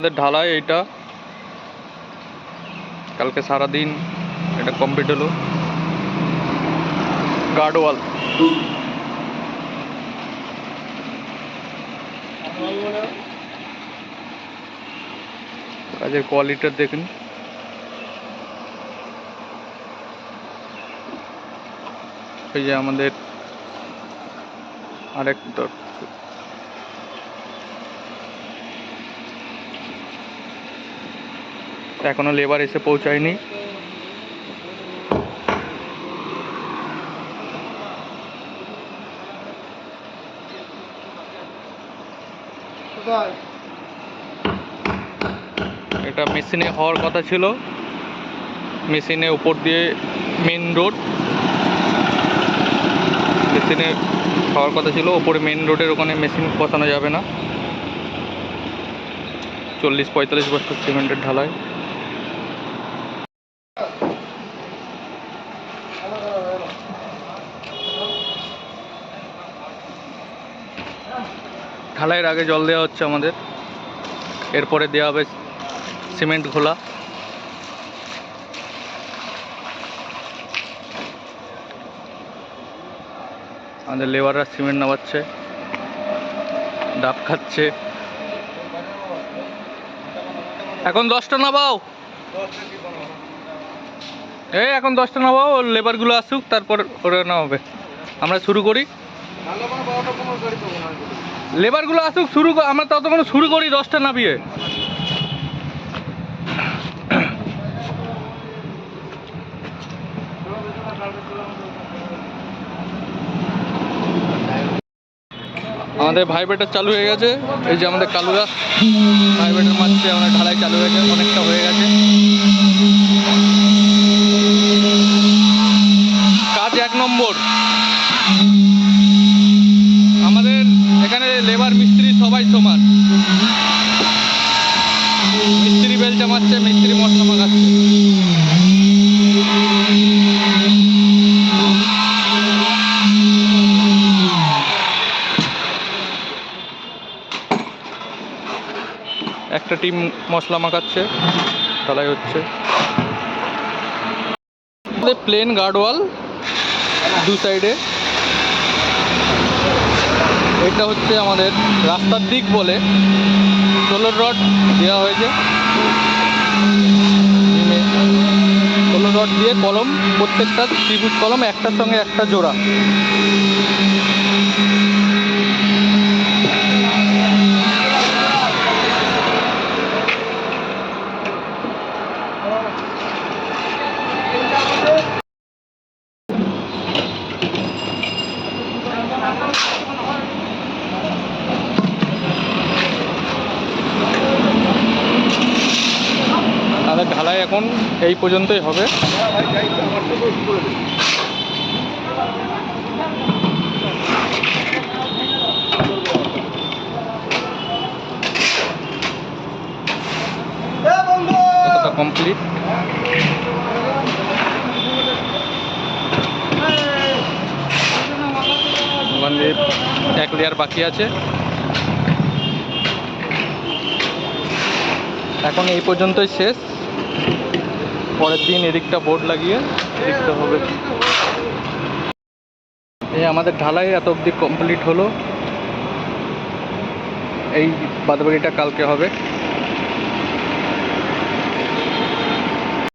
আমাদের ঢালাই এইটা। কালকে সারাদিন এটা কমপ্লিট হলো। গার্ড ওয়াল কাজের কোয়ালিটিটা দেখুন। এই যে আমাদের আরেকটা এখনও লেবার এসে পৌঁছায়নি। এটা মেশিনে হওয়ার কথা ছিল। মেশিনে উপর দিয়ে মেন রোড মেশিনে হওয়ার কথা ছিল ওপরে মেন রোডের ওখানে মেশিন বসানো যাবে না। চল্লিশ পঁয়তাল্লিশ বছর সিমেন্টের ঢালাই। ঢালাইয়ের আগে জল দেওয়া হচ্ছে আমাদের। এরপরে দেওয়া হবে সিমেন্ট ঘোলা আমাদের লেবাররা সিমেন্ট নামাচ্ছে, ডাব খাচ্ছে। এখন দশটা নামাও। এই এখন দশটা নামাও ওর লেবারগুলো আসুক, তারপর ওরা নামাবে। আমরা শুরু করি। লেবারগুলো আসুক, শুরু আমরা ততক্ষণ শুরু করি দশটা নামিয়ে। আমাদের ভাইব্রেটার চালু হয়ে গেছে। এই যে আমাদের কালুরা। ভাইব্রেটার মারছে, আমাদের ঢালাই চালু হয়ে গেছে, অনেকটা হয়ে গেছে। এক নম্বর। আমাদের এখানে লেবার মিস্ত্রি সবাই সমান। মিস্ত্রি বেল মারছে মিস্ত্রি মশলা মাখাচ্ছে একটা টিম মশলা মাখাচ্ছে, ঢালাই হচ্ছে। প্লেন গার্ডওয়াল দু সাইডে। এটা হচ্ছে আমাদের রাস্তার দিক বলে। সোলার রড দেওয়া হয়েছে। সোলার রড দিয়ে কলম, প্রত্যেকটা ত্রিভুজ কলম, একটার সঙ্গে একটা জোড়া। তাদের ঢালাই এখন এই পর্যন্তই হবে। কমপ্লিট ওখান দিয়ে এক লেয়ার বাকি আছে। এখন এই পর্যন্তই শেষ। পরের দিন এদিকটা বোর্ড লাগিয়ে এদিকটা হবে। এই আমাদের ঢালাই এত অবধি কমপ্লিট হলো। এই বাদবাড়িটা কালকে হবে।